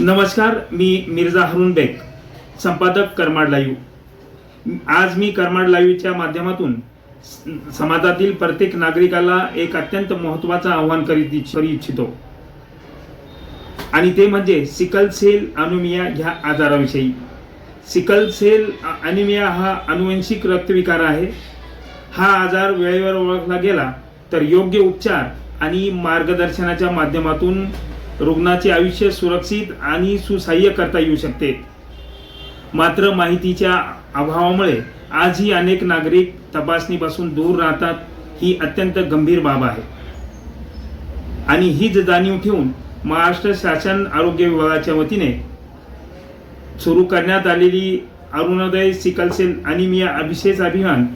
नमस्कार मी मिर्झा हरुण बेग संपादक करमाड लाईव्ह. आज मी करमाड लाईव्हच्या माध्यमातून समाजातील प्रत्येक नागरिकाला एक अत्यंत महत्त्वाचं आव्हान करीत इच्छ- करू इच्छितो. आणि ते म्हणजे सिकल सेल अनुमिया ह्या आजाराविषयी. सिकल सेल अनिमिया हा अनुवंशिक रक्तविकार आहे. हा आजार वेळेवर ओळखला गेला तर योग्य उपचार आणि मार्गदर्शनाच्या माध्यमातून रुग्णाचे आयुष्य सुरक्षित आणि सुसह्य करता येऊ शकते. मात्र माहितीच्या अभावामुळे आजही अनेक नागरिक तपासणीपासून दूर राहतात ही अत्यंत गंभीर बाब आहे. आणि हीच जाणीव ठेवून महाराष्ट्र शासन आरोग्य विभागाच्या वतीने सुरू करण्यात आलेली अरुणोदय सिकलसेल अनिमिया अभिषेक अभियान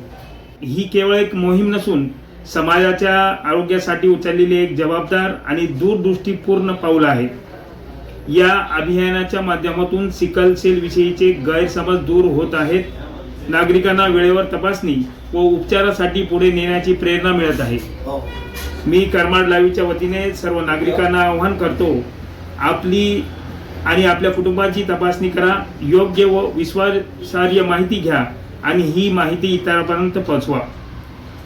ही केवळ एक मोहीम नसून समाजाच्या आरोग्यासाठी उचललेली एक जबाबदार आणि दूरदृष्टीपूर्ण पाऊल आहे. या अभियानाच्या माध्यमातून सिकल सेल विषयीचे गैरसमज दूर होत आहेत. नागरिकांना वेळेवर तपासणी व उपचारासाठी पुढे नेण्याची प्रेरणा मिळत आहे. मी करमाड लाईव्हच्या वतीने सर्व नागरिकांना आवाहन करतो आपली आणि आपल्या कुटुंबाची तपासणी करा योग्य व विश्वासार्ह माहिती घ्या आणि ही माहिती इतरांपर्यंत पोहोचवा.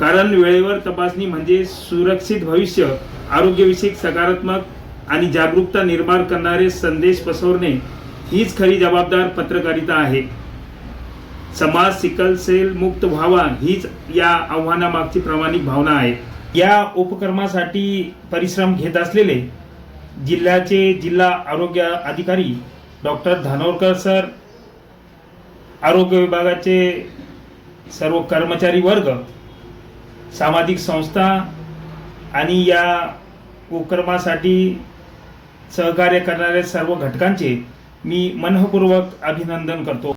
कारण वेळेवर तपासणी म्हणजे सुरक्षित भविष्य आरोग्यविषयक सकारात्मक आणि जागरूकता निर्माण करणारे संदेश पसरवणे हीच खरी जबाबदार पत्रकारिता आहे. समाज सिकल सेल मुक्त व्हावा हीच या आव्हानामागची प्रामाणिक भावना आहे. या उपक्रमासाठी परिश्रम घेत असलेले जिल्ह्याचे जिल्हा आरोग्य अधिकारी डॉक्टर धानोरकर सर आरोग्य विभागाचे सर्व कर्मचारी वर्ग सामाजिक संस्था आणि या उपक्रमासाठी सहकार्य करणाऱ्या सर्व घटकांचे मी मनःपूर्वक अभिनंदन करतो.